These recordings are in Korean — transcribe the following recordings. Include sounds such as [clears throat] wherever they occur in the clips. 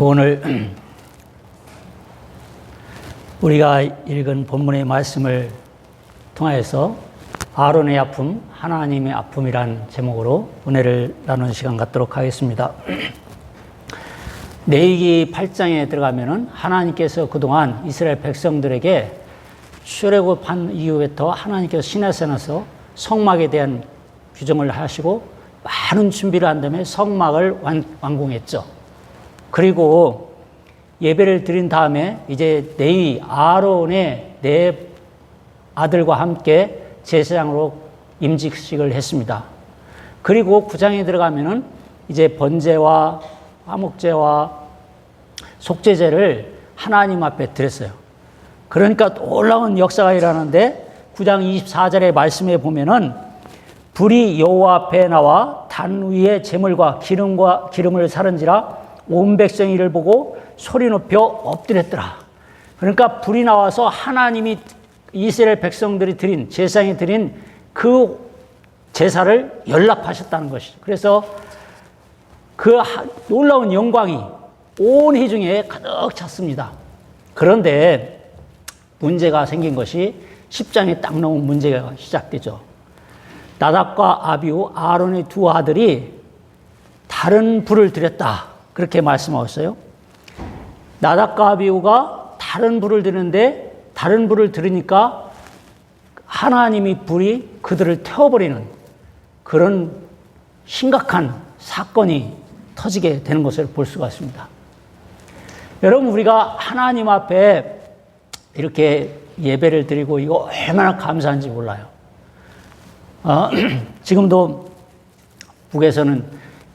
오늘 우리가 읽은 본문의 말씀을 통하여서 아론의 아픔, 하나님의 아픔이란 제목으로 은혜를 나누는 시간 갖도록 하겠습니다. 내기 8장에 들어가면은 하나님께서 그동안 이스라엘 백성들에게 출애굽한 이후부터 하나님께서 시내산에서 성막에 대한 규정을 하시고 많은 준비를 한 다음에 성막을 완, 완공했죠. 그리고 예배를 드린 다음에 이제 네이 아론의 네 아들과 함께 제사장으로 임직식을 했습니다. 그리고 구장에 들어가면은 이제 번제와 화목제와 속죄제를 하나님 앞에 드렸어요. 그러니까 놀라운 역사가 일어나는데 9장 24절의 말씀에 보면은 불이 여호와 앞에 나와 단 위에 재물과 기름과 기름을 사른지라 온 백성이 이를 보고 소리 높여 엎드렸더라. 그러니까 불이 나와서 하나님이 이스라엘 백성들이 드린 제사에 드린 그 제사를 연락하셨다는 것이죠. 그래서 그 놀라운 영광이 온 회중에 가득 찼습니다. 그런데 문제가 생긴 것이 10장에 딱 나온 문제가 시작되죠. 나답과 아비우 아론의 두 아들이 다른 불을 드렸다. 그렇게 말씀하셨어요. 나답과 아비우가 다른 불을 드는데 다른 불을 들으니까 하나님이 불이 그들을 태워버리는 그런 심각한 사건이 터지게 되는 것을 볼 수가 있습니다. 여러분, 우리가 하나님 앞에 이렇게 예배를 드리고 이거 얼마나 감사한지 몰라요. 어, [clears throat] 지금도 북에서는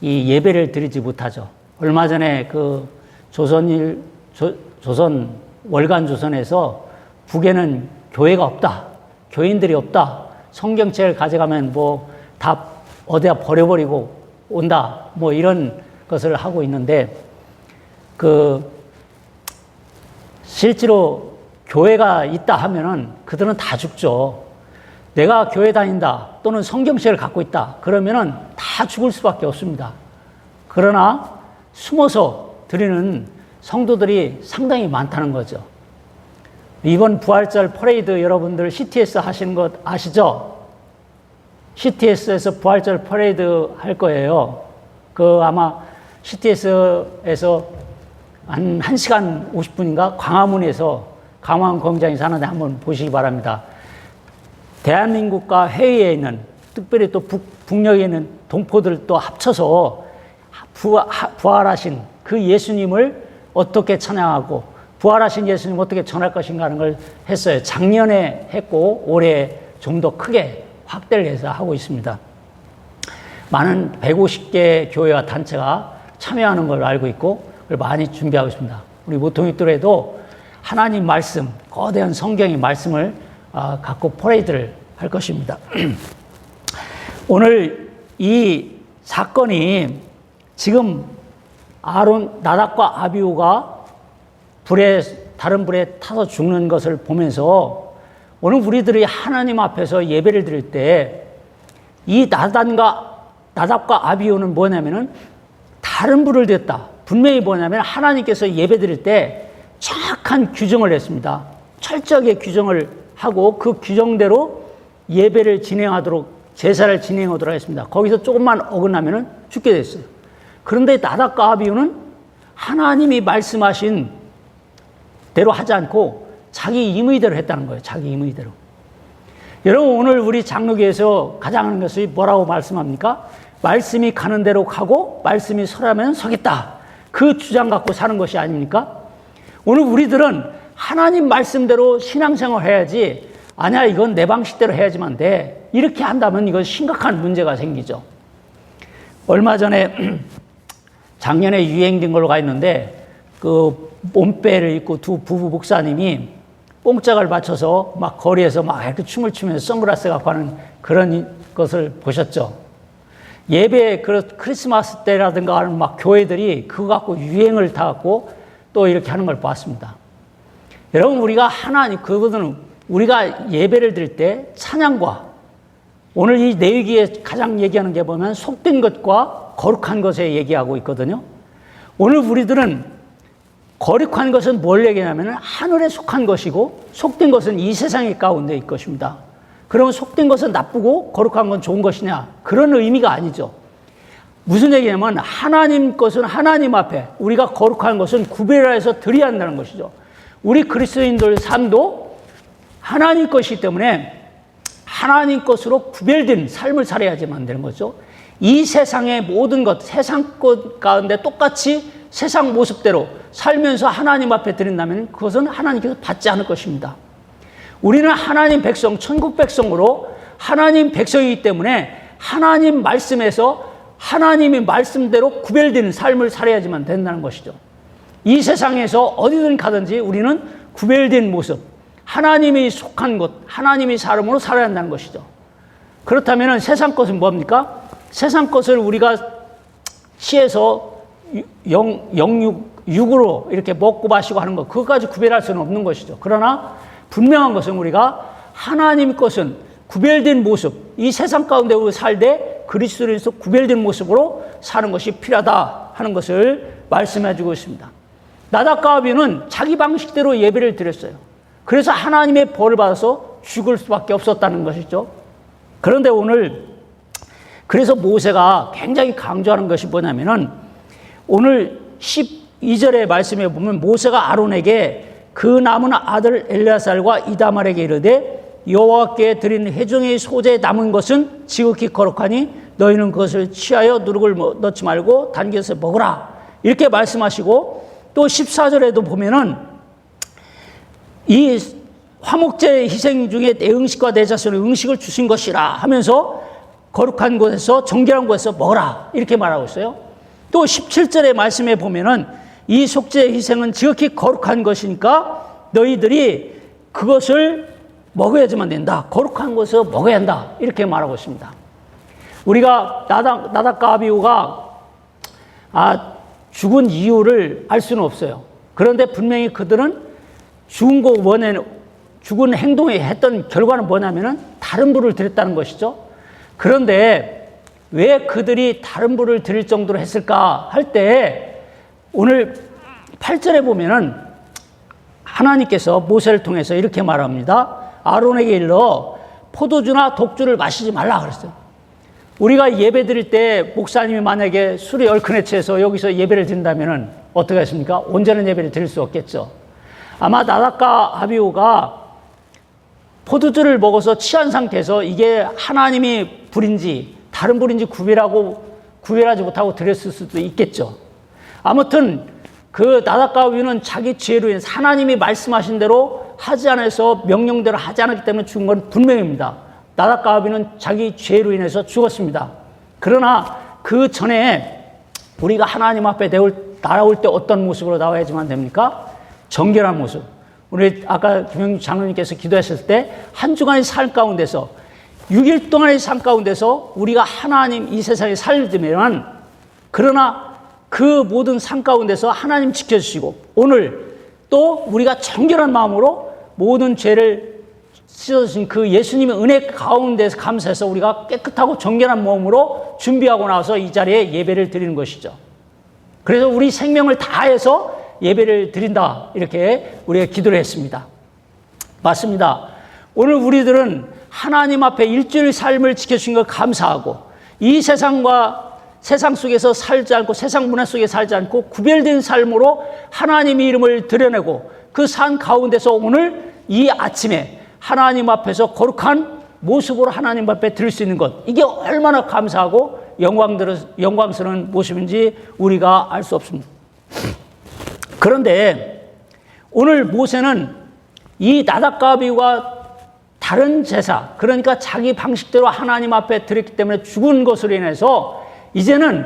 이 예배를 드리지 못하죠. 얼마 전에 그 조선일, 조, 조선, 월간 조선에서 북에는 교회가 없다. 교인들이 없다. 성경책을 가져가면 뭐 다 어디다 버려버리고 온다. 뭐 이런 것을 하고 있는데 그 실제로 교회가 있다 하면은 그들은 다 죽죠. 내가 교회 다닌다 또는 성경책을 갖고 있다 그러면은 다 죽을 수밖에 없습니다. 그러나 숨어서 드리는 성도들이 상당히 많다는 거죠. 이번 부활절 퍼레이드 여러분들 CTS 하시는 것 아시죠? CTS에서 부활절 퍼레이드 할 거예요. 그 아마 CTS에서 한 1시간 50분인가 광화문에서 강화문 광장에서 하는데 한번 보시기 바랍니다. 대한민국과 해외에 있는 특별히 또 북, 북녘에 있는 동포들 또 합쳐서 부활하신 그 예수님을 어떻게 찬양하고 부활하신 예수님 어떻게 전할 것인가 하는 걸 했어요. 작년에 했고 올해 좀 더 크게 확대를 해서 하고 있습니다. 많은 150개 교회와 단체가 참여하는 걸 알고 있고 그걸 많이 준비하고 있습니다. 우리 모통이들에도 하나님 말씀, 거대한 성경의 말씀을 갖고 퍼레이드를 할 것입니다. [clears throat] 오늘 이 사건이 지금 아론 나답과 아비우가 불에 다른 불에 타서 죽는 것을 보면서 오늘 우리들이 하나님 앞에서 예배를 드릴 때 이 나단과 나답과 아비우는 뭐냐면은 다른 불을 댔다. 분명히 뭐냐면 하나님께서 예배 드릴 때 정확한 규정을 했습니다. 철저하게 규정을 하고 그 규정대로 예배를 진행하도록 제사를 진행하도록 했습니다. 거기서 조금만 어긋나면은 죽게 됐어요. 그런데 나답과 아비우는 하나님이 말씀하신 대로 하지 않고 자기 임의대로 했다는 거예요. 자기 임의대로. 여러분 오늘 우리 장로교에서 가장 하는 것이 뭐라고 말씀합니까? 말씀이 가는 대로 가고 말씀이 서라면 서겠다. 그 주장 갖고 사는 것이 아닙니까? 오늘 우리들은 하나님 말씀대로 신앙생활 해야지 아니야 이건 내 방식대로 해야지만 돼. 이렇게 한다면 이건 심각한 문제가 생기죠. 얼마 전에 [clears throat] 작년에 유행된 걸로 가 있는데 그 몸빼를 입고 두 부부 목사님이 뽕짝을 맞춰서 막 거리에서 막 춤을 추면서 선글라스 갖고 하는 그런 것을 보셨죠. 예배 그 크리스마스 때라든가 하는 막 교회들이 그거 갖고 유행을 타 갖고 또 이렇게 하는 걸 봤습니다. 여러분 우리가 하나님 그거는 우리가 예배를 드릴 때 찬양과 오늘 이 내위기에 가장 얘기하는 게 보면 속된 것과 거룩한 것에 얘기하고 있거든요. 오늘 우리들은 거룩한 것은 뭘 얘기하냐면 하늘에 속한 것이고 속된 것은 이 세상의 가운데일 것입니다. 그러면 속된 것은 나쁘고 거룩한 건 좋은 것이냐? 그런 의미가 아니죠. 무슨 얘기냐면 하나님 것은 하나님 앞에 우리가 거룩한 것은 구별해서 드려야 한다는 것이죠. 우리 그리스도인들 삶도 하나님 것이기 때문에 하나님 것으로 구별된 삶을 살아야지만 되는 거죠. 이 세상의 모든 것, 세상 것 가운데 똑같이 세상 모습대로 살면서 하나님 앞에 드린다면 그것은 하나님께서 받지 않을 것입니다. 우리는 하나님 백성, 천국 백성으로 하나님 백성이기 때문에 하나님 말씀에서 하나님의 말씀대로 구별되는 삶을 살아야지만 된다는 것이죠. 이 세상에서 어디든 가든지 우리는 구별된 모습, 하나님이 속한 것, 하나님의 사람으로 살아야 한다는 것이죠. 그렇다면 세상 것은 뭡니까? 세상 것을 우리가 시에서 영, 영육, 육으로 이렇게 먹고 마시고 하는 것, 그것까지 구별할 수는 없는 것이죠. 그러나 분명한 것은 우리가 하나님 것은 구별된 모습, 이 세상 가운데 살되 그리스도에서 구별된 모습으로 사는 것이 필요하다 하는 것을 말씀해 주고 있습니다. 나답과 아비는 자기 방식대로 예배를 드렸어요. 그래서 하나님의 벌을 받아서 죽을 수밖에 없었다는 것이죠. 그런데 오늘 그래서 모세가 굉장히 강조하는 것이 뭐냐면은 오늘 12절의 말씀에 보면 모세가 아론에게 그 남은 아들 엘리아살과 이다말에게 이르되 여호와께 드린 회중의 소재 남은 것은 지극히 거룩하니 너희는 그것을 취하여 누룩을 넣지 말고 단계에서 먹으라. 이렇게 말씀하시고 또 14절에도 보면은 이 화목제 희생 중에 내 음식과 내 자손의 음식을 주신 것이라 하면서 거룩한 곳에서 정결한 곳에서 먹어라 이렇게 말하고 있어요. 또 17절의 말씀에 보면은 이 속죄 희생은 지극히 거룩한 것이니까 너희들이 그것을 먹어야지만 된다. 거룩한 것을 먹어야 한다. 이렇게 말하고 있습니다. 우리가 나닥, 나닥과 아비우가 아, 죽은 이유를 알 수는 없어요. 그런데 분명히 그들은 죽은 거 원해, 죽은 행동에 했던 결과는 뭐냐면은 다른 불을 드렸다는 것이죠. 그런데 왜 그들이 다른 불을 드릴 정도로 했을까 할 때 오늘 8절에 보면은 하나님께서 모세를 통해서 이렇게 말합니다. 아론에게 일러 포도주나 독주를 마시지 말라 그랬어요. 우리가 예배 드릴 때 목사님이 만약에 술이 얼큰에 취해서 여기서 예배를 드린다면 어떻게 하십니까? 온전한 예배를 드릴 수 없겠죠. 아마 나닥과 아비오가 포도주를 먹어서 취한 상태에서 이게 하나님이 불인지 다른 불인지 구별하고 구별하지 못하고 드렸을 수도 있겠죠. 아무튼 그 나닥과 아비오는 자기 죄로 인해 하나님이 말씀하신 대로 하지 않아서 명령대로 하지 않았기 때문에 죽은 건 분명입니다. 나닥과 아비는 자기 죄로 인해서 죽었습니다. 그러나 그 전에 우리가 하나님 앞에 나올 때 어떤 모습으로 나와야지만 됩니까? 정결한 모습. 우리 아까 김영주 장로님께서 기도했을 때 한 주간의 삶 가운데서 6일 동안의 삶 가운데서 우리가 하나님 이 세상에 살지만 그러나 그 모든 삶 가운데서 하나님 지켜주시고 오늘 또 우리가 정결한 마음으로 모든 죄를 씻어주신 그 예수님의 은혜 가운데서 감사해서 우리가 깨끗하고 정결한 몸으로 준비하고 나서 이 자리에 예배를 드리는 것이죠. 그래서 우리 생명을 다해서 예배를 드린다. 이렇게 우리가 기도를 했습니다. 맞습니다. 오늘 우리들은 하나님 앞에 일주일 삶을 지켜주신 걸 감사하고 이 세상과 세상 속에서 살지 않고 세상 문화 속에 살지 않고 구별된 삶으로 하나님의 이름을 드러내고 그 산 가운데서 오늘 이 아침에 하나님 앞에서 거룩한 모습으로 하나님 앞에 드릴 수 있는 것 이게 얼마나 감사하고 영광스러운 모습인지 우리가 알 수 없습니다. 그런데 오늘 모세는 이 나닥가비와 다른 제사, 그러니까 자기 방식대로 하나님 앞에 드렸기 때문에 죽은 것으로 인해서 이제는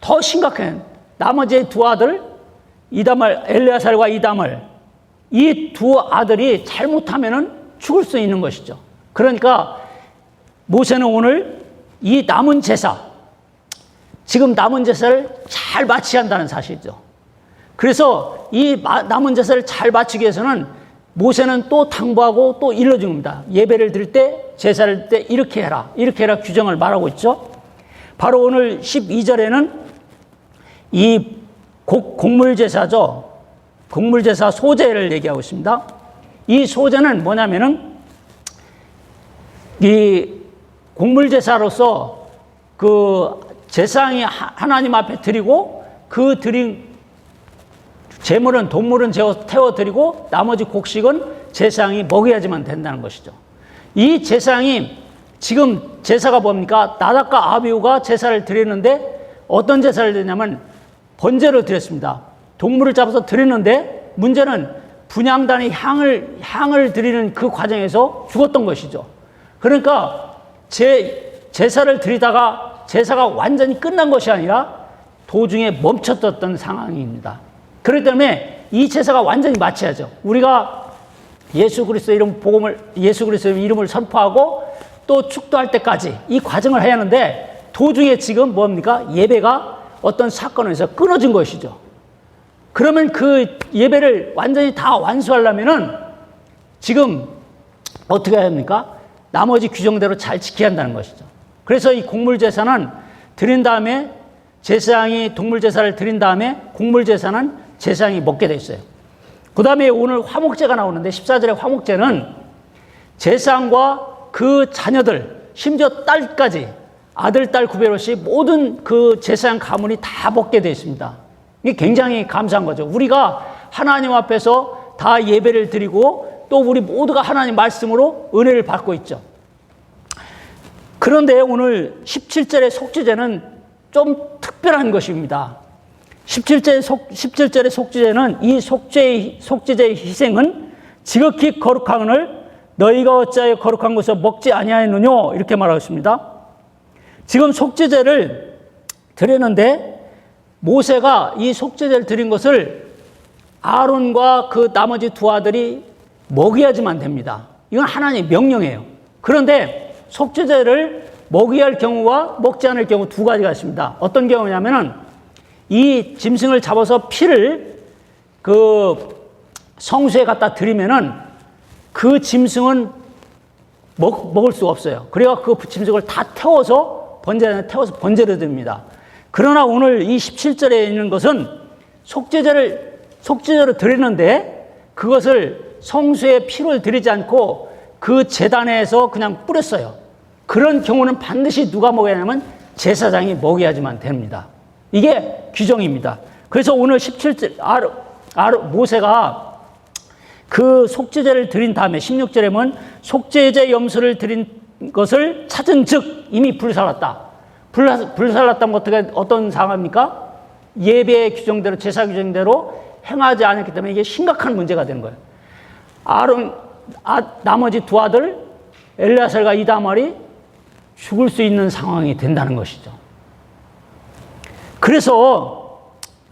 더 심각한 나머지 두 아들, 이다말, 엘리아살과 이다말, 이두 아들이 잘못하면은 죽을 수 있는 것이죠. 그러니까 모세는 오늘 이 남은 제사, 지금 남은 제사를 잘 마치야 한다는 사실이죠. 그래서 이 남은 제사를 잘 마치기 위해서는 모세는 또 당부하고 또 일러준 겁니다. 예배를 드릴 때, 제사를 때 이렇게 해라. 이렇게 해라 규정을 말하고 있죠. 바로 오늘 12절에는 이 곡, 곡물 제사죠. 곡물 제사 소제를 얘기하고 있습니다. 이 소제는 뭐냐면은 이 곡물 제사로서 그 제상이 하- 하나님 앞에 드리고 그 드린 재물은 동물은 재워 태워 드리고 나머지 곡식은 제상이 먹여야지만 된다는 것이죠. 이 제상이 지금 제사가 뭡니까? 나닥과 아비우가 제사를 드리는데 어떤 제사를 드리냐면 번제를 드렸습니다. 동물을 잡아서 드리는데 문제는 분양단이 향을 향을 드리는 그 과정에서 죽었던 것이죠. 그러니까 제 제사를 드리다가 제사가 완전히 끝난 것이 아니라 도중에 멈췄던 상황입니다. 그렇기 때문에 이 제사가 완전히 마쳐야죠. 우리가 예수 그리스도 이름 복음을 예수 그리스도 이름을 선포하고 또 축도할 때까지 이 과정을 해야 하는데 도중에 지금 뭡니까 예배가 어떤 사건에서 끊어진 것이죠. 그러면 그 예배를 완전히 다 완수하려면은 지금 어떻게 해야 합니까? 나머지 규정대로 잘 지켜야 한다는 것이죠. 그래서 이 곡물 제사는 드린 다음에 제사장이 동물 제사를 드린 다음에 곡물 제사는 제사장이 먹게 돼 있어요. 그 다음에 오늘 화목제가 나오는데 14절의 화목제는 제사장과 그 자녀들, 심지어 딸까지 아들, 딸 구별 없이 모든 그 제사장 가문이 다 먹게 되어 있습니다. 이게 굉장히 감사한 거죠. 우리가 하나님 앞에서 다 예배를 드리고 또 우리 모두가 하나님 말씀으로 은혜를 받고 있죠. 그런데 오늘 17절의 속죄제는 좀 특별한 것입니다. 17절 속, 17절의 속죄제는 이 속죄, 속죄제의 희생은 지극히 거룩함을 너희가 어찌하여 거룩한 것을 먹지 아니하였느냐 이렇게 말하고 있습니다. 지금 속죄제를 드리는데 모세가 이 속죄제를 드린 것을 아론과 그 나머지 두 아들이 먹여야지만 됩니다. 이건 하나님의 명령이에요. 그런데 속죄제를 먹여야 할 경우와 먹지 않을 경우 두 가지가 있습니다. 어떤 경우냐면은 이 짐승을 잡아서 피를 그 성수에 갖다 드리면은 그 짐승은 먹, 먹을 수가 없어요. 그래야 그 짐승을 다 태워서 번제에 태워서 번제를 드립니다. 그러나 오늘 이 17절에 있는 것은 속죄제를 속죄제로 드리는데 그것을 성수의 피를 드리지 않고 그 재단에서 그냥 뿌렸어요. 그런 경우는 반드시 누가 먹어야 하냐면 제사장이 먹여야지만 됩니다. 이게 규정입니다. 그래서 오늘 17절 아르, 아르 모세가 그 속죄제를 드린 다음에 16절에 보면 속죄제 염소를 드린 것을 찾은 즉 이미 불살랐다. 불- 불살랐다면 어떻게 어떤 상황입니까? 예배의 규정대로 제사 규정대로 행하지 않았기 때문에 이게 심각한 문제가 되는 거예요. 아론 아, 나머지 두 아들 엘리아살과 이다말이 죽을 수 있는 상황이 된다는 것이죠. 그래서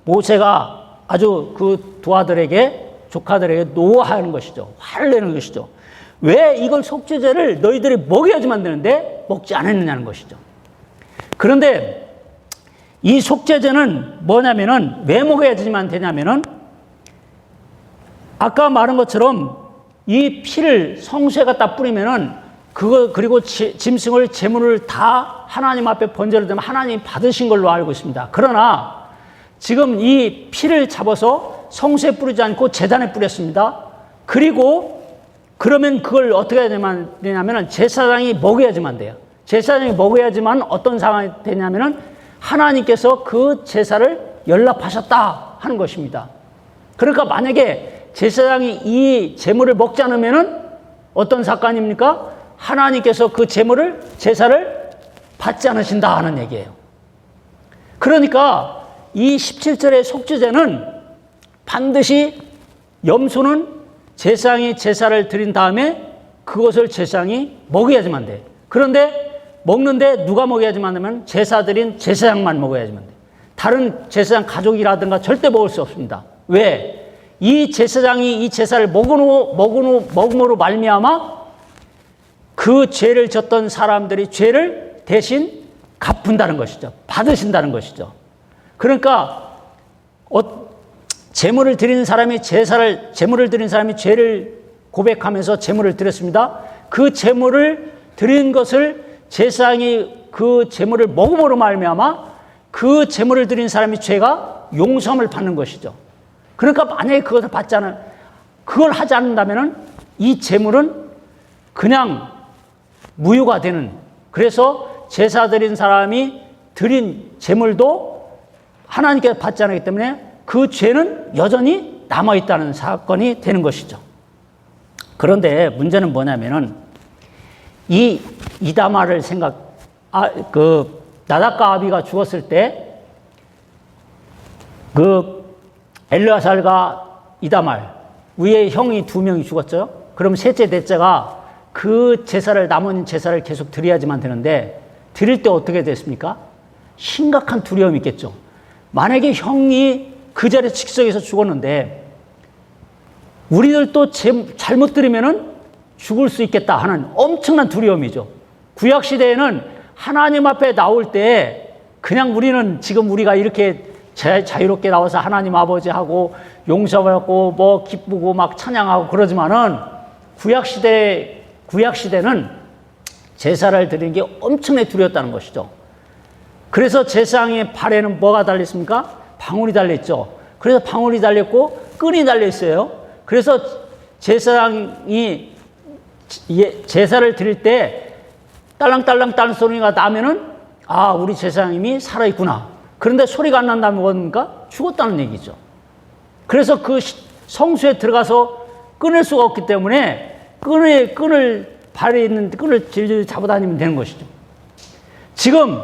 모세가 아주 그 두 아들에게 조카들에게 노하는 것이죠. 화를 내는 것이죠. 왜 이걸 속죄제를 너희들이 먹여야지만 되는데 먹지 않았느냐는 것이죠. 그런데 이 속죄제는 뭐냐면은 왜 먹어야지만 되냐면은 아까 말한 것처럼 이 피를 성수에 갖다 뿌리면은 그거 그리고 지- 짐승을 제물을 다 하나님 앞에 번제를 드면 하나님 받으신 걸로 알고 있습니다. 그러나 지금 이 피를 잡아서 성수에 뿌리지 않고 재단에 뿌렸습니다. 그리고 그러면 그걸 어떻게 해야 되냐면- 제사장이 먹여야지만 돼요. 제사장이 먹어야지만 어떤 상황이 되냐면은 하나님께서 그 제사를 연락하셨다 하는 것입니다. 그러니까 만약에 제사장이 이 제물을 먹지 않으면은 어떤 사건입니까? 하나님께서 그 제물을 제사를 받지 않으신다 하는 얘기예요. 그러니까 이 17절의 속죄제는 반드시 염소는 제사장이 제사를 드린 다음에 그것을 제사장이 먹여야지만 돼. 그런데 먹는데 누가 먹여야지만 되면 제사 드린 제사장만 먹어야지만 돼. 다른 제사장 가족이라든가 절대 먹을 수 없습니다. 왜? 이 제사장이 이 제사를 먹으로 먹으로 먹음으로 말미암아 그 죄를 졌던 사람들이 죄를 대신 갚은다는 것이죠. 받으신다는 것이죠. 그러니까 어, 제물을 드리는 사람이 제사를 제물을 드린 사람이 죄를 고백하면서 제물을 드렸습니다. 그 제물을 드린 것을 제사장이 그 제물을 먹음으로 말미암아 그 제물을 드린 사람이 죄가 용서함을 받는 것이죠. 그러니까 만약에 그것을 받지 않은, 그걸 하지 않는다면은 이 재물은 그냥 무효가 되는, 그래서 제사 드린 사람이 드린 재물도 하나님께 받지 않기 때문에 그 죄는 여전히 남아 있다는 사건이 되는 것이죠. 그런데 문제는 뭐냐면은 이 이다마를 생각, 아, 그 나닷과 아비가 죽었을 때 그 엘르아살과 이다말 위에 형이 두 명이 죽었죠. 그럼 셋째, 넷째가 그 제사를 남은 제사를 계속 드려야지만 되는데 드릴 때 어떻게 됐습니까? 심각한 두려움이 있겠죠. 만약에 형이 그 자리에 직석에서 죽었는데 우리들도 제, 잘못 들으면은 죽을 수 있겠다 하는 엄청난 두려움이죠. 구약 시대에는 하나님 앞에 나올 때 그냥 우리는 지금 우리가 이렇게 자, 자유롭게 나와서 하나님 아버지하고 용서받고 뭐 기쁘고 막 찬양하고 그러지만은 구약 시대 구약 시대는 제사를 드리는 게 엄청나게 두려웠다는 것이죠. 그래서 제사장의 발에는 뭐가 달렸습니까? 방울이 달렸죠. 그래서 방울이 달렸고 끈이 달려 있어요. 그래서 제사장이 예, 제사를 드릴 때 딸랑딸랑 딸 소리가 나면은 아 우리 제사장님이 살아있구나. 그런데 소리가 안 난다면 뭔가 죽었다는 얘기죠. 그래서 그 성수에 들어가서 끊을 수가 없기 때문에 끈을 끈을 발에 있는 끈을 질질 잡아다니면 되는 것이죠. 지금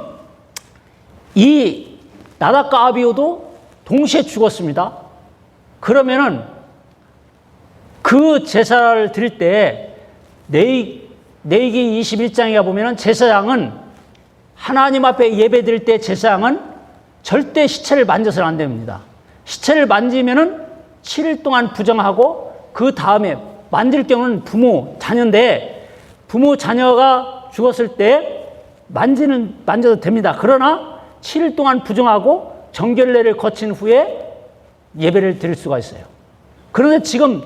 이 나닷과 아비오도 동시에 죽었습니다. 그러면은 그 제사를 드릴 때 내기 21장에 보면은 제사장은 하나님 앞에 예배 드릴 때 제사장은 절대 시체를 만져서는 안 됩니다. 시체를 만지면은 7일 동안 부정하고 그 다음에 만질 경우는 부모, 자녀인데 부모, 자녀가 죽었을 때 만지는, 만져도 됩니다. 그러나 7일 동안 부정하고 정결례를 거친 후에 예배를 드릴 수가 있어요. 그런데 지금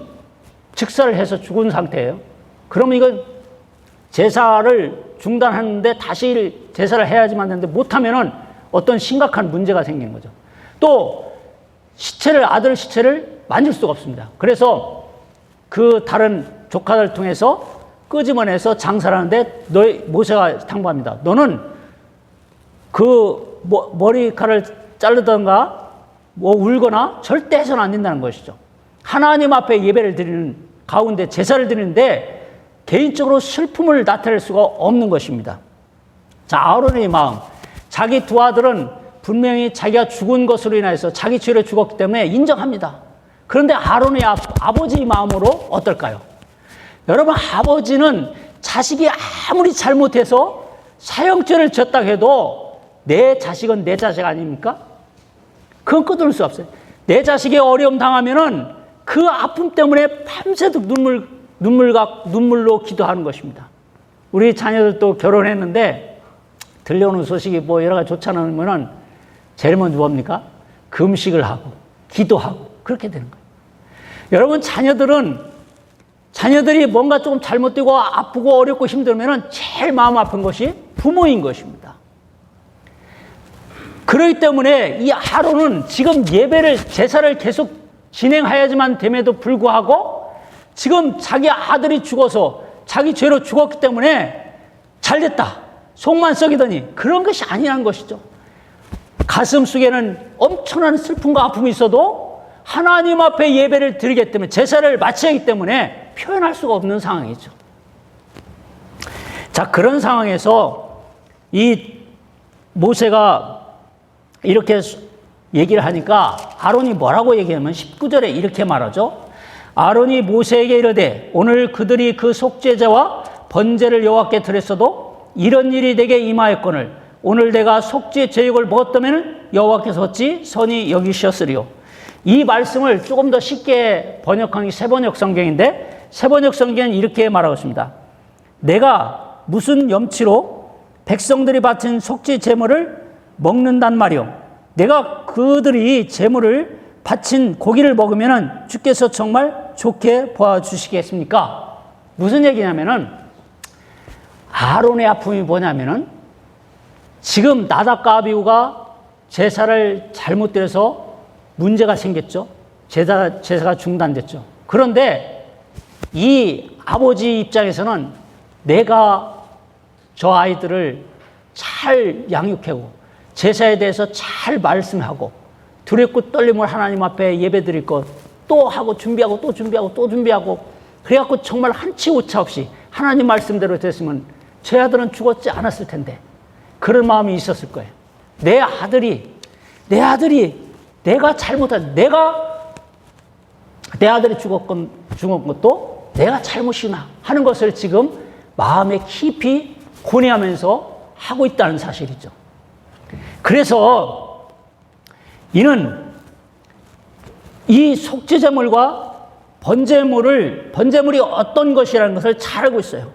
즉사를 해서 죽은 상태예요. 그러면 이건 제사를 중단하는데 다시 제사를 해야지만 되는데 못하면은 어떤 심각한 문제가 생기는 거죠. 또 시체를 아들 시체를 만질 수가 없습니다. 그래서 그 다른 조카들 통해서 끄집어내서 장사를 하는데 너희 모세가 당부합니다. 너는 그 머리칼을 자르던가 뭐 울거나 절대 해서는 안 된다는 것이죠. 하나님 앞에 예배를 드리는 가운데 제사를 드리는데 개인적으로 슬픔을 나타낼 수가 없는 것입니다. 자, 아론의 마음. 자기 두 아들은 분명히 자기가 죽은 것으로 인해서 자기 죄로 죽었기 때문에 인정합니다. 그런데 아론의 아, 아버지 마음으로 어떨까요? 여러분, 아버지는 자식이 아무리 잘못해서 사형죄를 졌다 해도 내 자식은 내 자식 아닙니까? 그건 끊을 수 없어요. 내 자식이 어려움 당하면은 그 아픔 때문에 밤새도록 눈물, 눈물과 눈물로 기도하는 것입니다. 우리 자녀들도 결혼했는데 들려오는 소식이 뭐 여러 가지 좋지 않으면은 제일 먼저 뭡니까? 금식을 하고 기도하고 그렇게 되는 거예요. 여러분 자녀들은 자녀들이 뭔가 조금 잘못되고 아프고 어렵고 힘들면은 제일 마음 아픈 것이 부모인 것입니다. 그렇기 때문에 이 하루는 지금 예배를 제사를 계속 진행해야지만 됨에도 불구하고 지금 자기 아들이 죽어서 자기 죄로 죽었기 때문에 잘 됐다. 속만 썩이더니 그런 것이 아니라는 것이죠. 가슴 속에는 엄청난 슬픔과 아픔이 있어도 하나님 앞에 예배를 드리기 때문에 제사를 하기 때문에 표현할 수가 없는 상황이죠. 자, 그런 상황에서 이 모세가 이렇게 얘기를 하니까 아론이 뭐라고 얘기하면 19절에 이렇게 말하죠. 아론이 모세에게 이르되 오늘 그들이 그 속죄제와 번제를 여호와께 드렸어도 이런 일이 내게 임하였거늘 오늘 내가 속죄 제육을 먹었다면 여호와께서 어찌 선이 여기셨으리요. 이 말씀을 조금 더 쉽게 번역한 게 세번역 성경인데 세번역 성경은 이렇게 말하고 있습니다. 내가 무슨 염치로 백성들이 바친 속죄 제물을 먹는단 말이오. 내가 그들이 제물을 바친 고기를 먹으면 주께서 정말 좋게 보아주시겠습니까? 무슨 얘기냐면은 아론의 아픔이 뭐냐면은 지금 나답과 아비우가 제사를 잘못 드려서 문제가 생겼죠. 제사, 제사가 중단됐죠. 그런데 이 아버지 입장에서는 내가 저 아이들을 잘 양육하고 제사에 대해서 잘 말씀하고 두렵고 떨림을 하나님 앞에 예배 드릴 것 또 하고 준비하고 또 준비하고 또 준비하고 그래갖고 정말 한치 오차 없이 하나님 말씀대로 됐으면 제 아들은 죽었지 않았을 텐데 그런 마음이 있었을 거예요. 내 아들이 내 아들이 내가 잘못한 내가 내 아들이 죽었건 죽은 것도 내가 잘못이나 하는 것을 지금 마음에 깊이 고뇌하면서 하고 있다는 사실이죠. 그래서 이는 이 속죄제물과 번제물을 번제물이 어떤 것이라는 것을 잘 알고 있어요.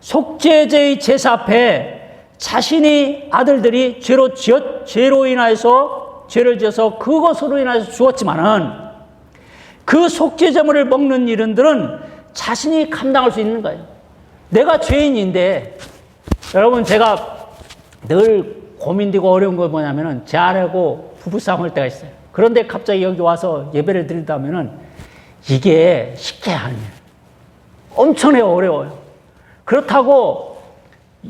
속죄제의 제사 앞에 자신이 아들들이 죄로 지었 죄로 인하여서 죄를 지어서 그것으로 인하여서 죽었지만은 그 속죄제물을 먹는 일은들은 자신이 감당할 수 있는 거예요. 내가 죄인인데 여러분 제가 늘 고민되고 어려운 거 뭐냐면은 제 아내하고 부부싸움 할 때가 있어요. 그런데 갑자기 여기 와서 예배를 드린다면은 이게 쉽게 일. 엄청나게 어려워요. 그렇다고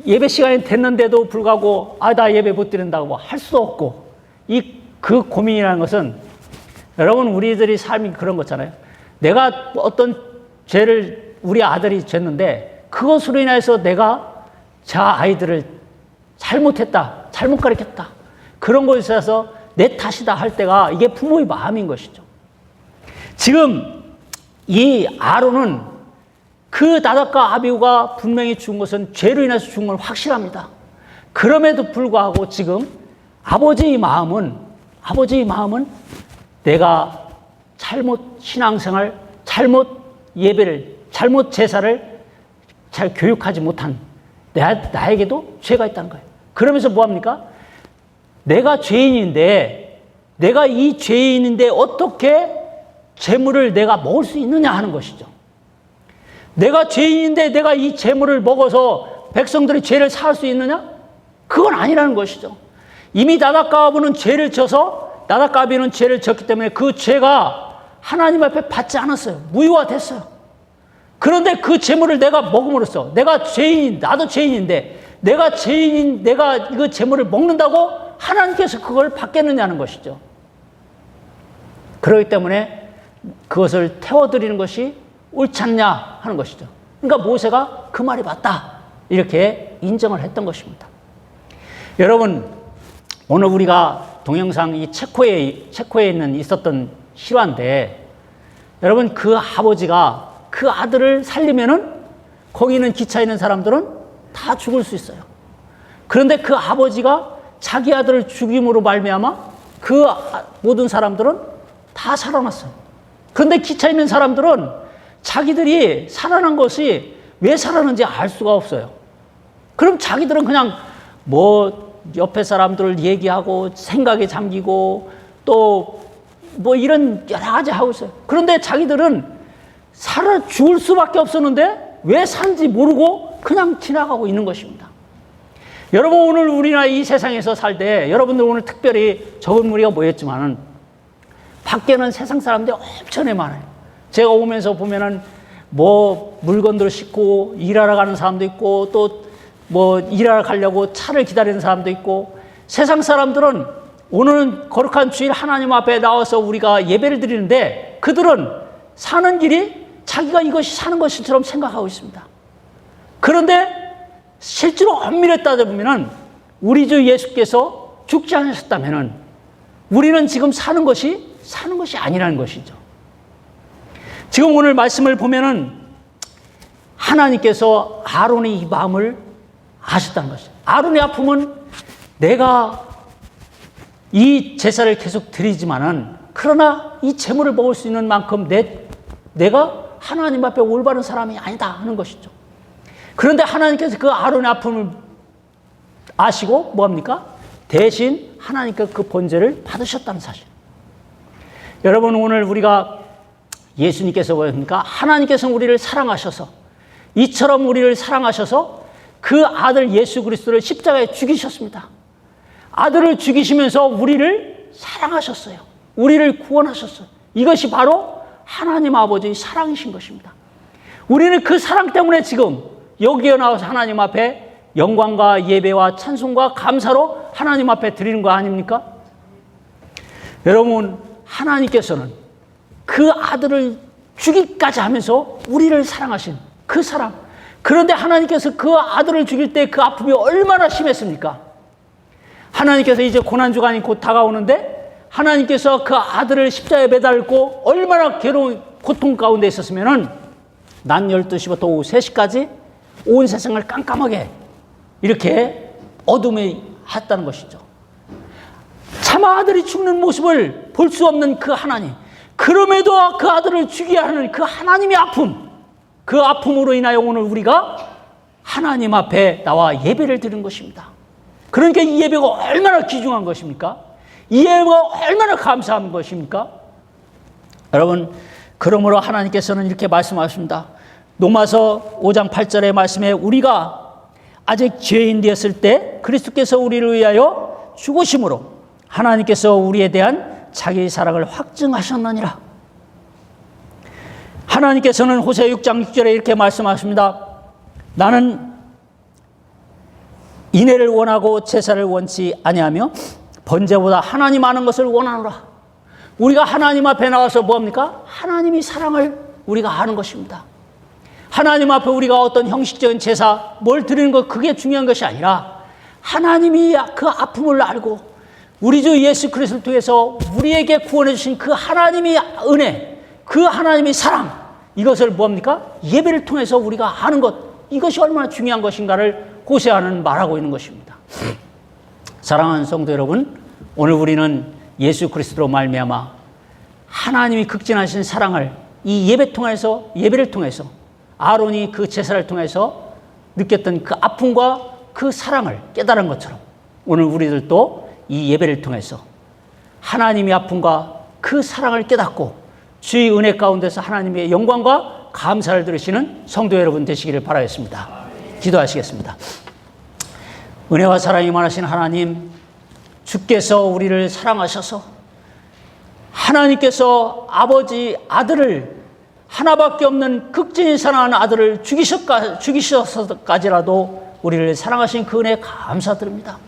예배 시간이 됐는데도 불구하고 아, 나 예배 못 드린다고 할 수도 없고 이 그 고민이라는 것은 여러분 우리들이 삶이 그런 거잖아요. 내가 어떤 죄를 우리 아들이 졌는데 그것으로 인해서 내가 자 아이들을 잘못했다, 잘못 가르쳤다 그런 것에 있어서 내 탓이다 할 때가 이게 부모의 마음인 것이죠. 지금 이 아론은 그 나답과 아비우가 분명히 죽은 것은 죄로 인해서 죽은 건 확실합니다. 그럼에도 불구하고 지금 아버지의 마음은 아버지의 마음은 내가 잘못 신앙생활, 잘못 예배를, 잘못 제사를 잘 교육하지 못한 나, 나에게도 죄가 있다는 거예요. 그러면서 뭐합니까? 내가 죄인인데, 내가 이 죄인인데 어떻게 재물을 내가 먹을 수 있느냐 하는 것이죠. 내가 죄인인데 내가 이 재물을 먹어서 백성들이 죄를 사할 수 있느냐? 그건 아니라는 것이죠. 이미 나닷과 아비는 죄를 져서 나닷과 아비는 죄를 졌기 때문에 그 죄가 하나님 앞에 받지 않았어요. 무효화 됐어요. 그런데 그 재물을 내가 먹음으로써 내가 죄인, 나도 죄인인데 내가 죄인인 내가 그 재물을 먹는다고 하나님께서 그걸 받겠느냐는 것이죠. 그렇기 때문에 그것을 태워드리는 것이 옳지 않냐 하는 것이죠. 그러니까 모세가 그 말이 맞다. 이렇게 인정을 했던 것입니다. 여러분, 오늘 우리가 동영상 이 체코에, 체코에 있는 있었던 실화인데, 여러분 그 아버지가 그 아들을 살리면은 거기 있는 기차에 있는 사람들은 다 죽을 수 있어요. 그런데 그 아버지가 자기 아들을 죽임으로 말미암아 그 모든 사람들은 다 살아났어요. 그런데 기차에 있는 사람들은 자기들이 살아난 것이 왜 살았는지 알 수가 없어요. 그럼 자기들은 그냥 뭐 옆에 사람들을 얘기하고 생각에 잠기고 또 뭐 이런 여러 가지 하고 있어요. 그런데 자기들은 살아 죽을 수밖에 없었는데 왜 산지 모르고 그냥 지나가고 있는 것입니다. 여러분 오늘 우리나라 이 세상에서 살 때 여러분들 오늘 특별히 적은 무리가 모였지만은 밖에는 세상 사람들이 엄청나게 많아요. 제가 오면서 보면은 뭐 물건들 싣고 일하러 가는 사람도 있고 또 뭐 일하러 가려고 차를 기다리는 사람도 있고 세상 사람들은 오늘은 거룩한 주일 하나님 앞에 나와서 우리가 예배를 드리는데 그들은 사는 길이 자기가 이것이 사는 것처럼 생각하고 있습니다. 그런데 실제로 엄밀히 따져보면 우리 주 예수께서 죽지 않으셨다면 우리는 지금 사는 것이 사는 것이 아니라는 것이죠. 지금 오늘 말씀을 보면은 하나님께서 아론의 이 마음을 아셨다는 것이죠. 아론의 아픔은 내가 이 제사를 계속 드리지만은 그러나 이 재물을 먹을 수 있는 만큼 내, 내가 하나님 앞에 올바른 사람이 아니다 하는 것이죠. 그런데 하나님께서 그 아론의 아픔을 아시고 뭐합니까? 대신 하나님께 그 번제를 받으셨다는 사실. 여러분 오늘 우리가 예수님께서 뭐입니까? 하나님께서 우리를 사랑하셔서 이처럼 우리를 사랑하셔서 그 아들 예수 그리스도를 십자가에 죽이셨습니다. 아들을 죽이시면서 우리를 사랑하셨어요. 우리를 구원하셨어요. 이것이 바로 하나님 아버지의 사랑이신 것입니다. 우리는 그 사랑 때문에 지금 여기에 나와서 하나님 앞에 영광과 예배와 찬송과 감사로 하나님 앞에 드리는 거 아닙니까? 여러분, 하나님께서는 그 아들을 죽이까지 하면서 우리를 사랑하신 그 사랑. 그런데 하나님께서 그 아들을 죽일 때 그 아픔이 얼마나 심했습니까? 하나님께서 이제 고난주간이 곧 다가오는데 하나님께서 그 아들을 십자가에 매달고 얼마나 괴로운 고통 가운데 있었으면은 낮 12시부터 오후 3시까지 온 세상을 깜깜하게 이렇게 어둠에 했다는 것이죠. 참 아들이 죽는 모습을 볼 수 없는 그 하나님. 그럼에도 그 아들을 죽여야 하는 그 하나님의 아픔. 그 아픔으로 인하여 오늘 우리가 하나님 앞에 나와 예배를 드리는 것입니다. 그러니까 이 예배가 얼마나 귀중한 것입니까? 이 예배가 얼마나 감사한 것입니까? 여러분, 그러므로 하나님께서는 이렇게 말씀하십니다. 로마서 5장 8절의 말씀에 우리가 아직 죄인 되었을 때 그리스도께서 우리를 위하여 죽으심으로 하나님께서 우리에 대한 자기 사랑을 확증하셨느니라. 하나님께서는 호세 6장 6절에 이렇게 말씀하십니다. 나는 인애를 원하고 제사를 원치 아니하며 번제보다 하나님 아는 것을 원하노라. 우리가 하나님 앞에 나와서 뭐합니까? 하나님이 사랑을 우리가 아는 것입니다. 하나님 앞에 우리가 어떤 형식적인 제사, 뭘 드리는 것, 그게 중요한 것이 아니라 하나님이 그 아픔을 알고 우리 주 예수 그리스도를 통해서 우리에게 구원해 주신 그 하나님의 은혜, 그 하나님의 사랑, 이것을 뭡니까? 예배를 통해서 우리가 아는 것, 이것이 얼마나 중요한 것인가를 고세하는 말하고 있는 것입니다. 사랑하는 성도 여러분, 오늘 우리는 예수 그리스도로 말미암아 하나님이 극진하신 사랑을 이 예배 통해서 예배를 통해서 아론이 그 제사를 통해서 느꼈던 그 아픔과 그 사랑을 깨달은 것처럼 오늘 우리들도 이 예배를 통해서 하나님의 아픔과 그 사랑을 깨닫고 주의 은혜 가운데서 하나님의 영광과 감사를 들으시는 성도 여러분 되시기를 바라겠습니다. 기도하시겠습니다. 은혜와 사랑이 많으신 하나님, 주께서 우리를 사랑하셔서 하나님께서 아버지 아들을 하나밖에 없는 극진히 사랑하는 아들을 죽이셔서까지라도 우리를 사랑하신 그 은혜 감사드립니다.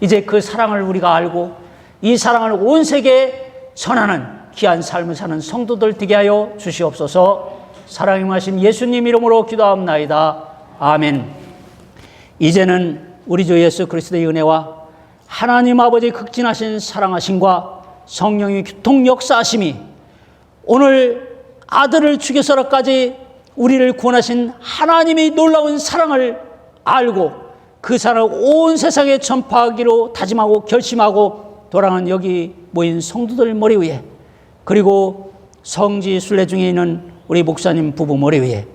이제 그 사랑을 우리가 알고 이 사랑을 온 세계에 전하는 귀한 삶을 사는 성도들 되게 하여 주시옵소서 사랑이 마신 예수님 이름으로 기도합나이다. 아멘. 이제는 우리 주 예수 그리스도의 은혜와 하나님 아버지 극진하신 사랑하심과 성령의 교통 역사하심이 오늘 아들을 죽여서까지 우리를 구원하신 하나님의 놀라운 사랑을 알고 그 사랑을 온 세상에 전파하기로 다짐하고 결심하고 돌아가는 여기 모인 성도들 머리 위에 그리고 성지 순례 중에 있는 우리 목사님 부부 머리 위에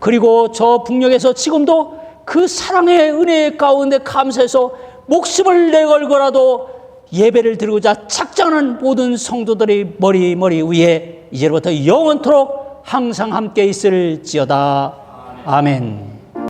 그리고 저 북녘에서 지금도 그 사랑의 은혜 가운데 감사해서 목숨을 내걸고라도 예배를 드리고자 착장하는 모든 성도들의 머리 머리 위에 이제부터 영원토록 항상 함께 있을지어다. 아멘.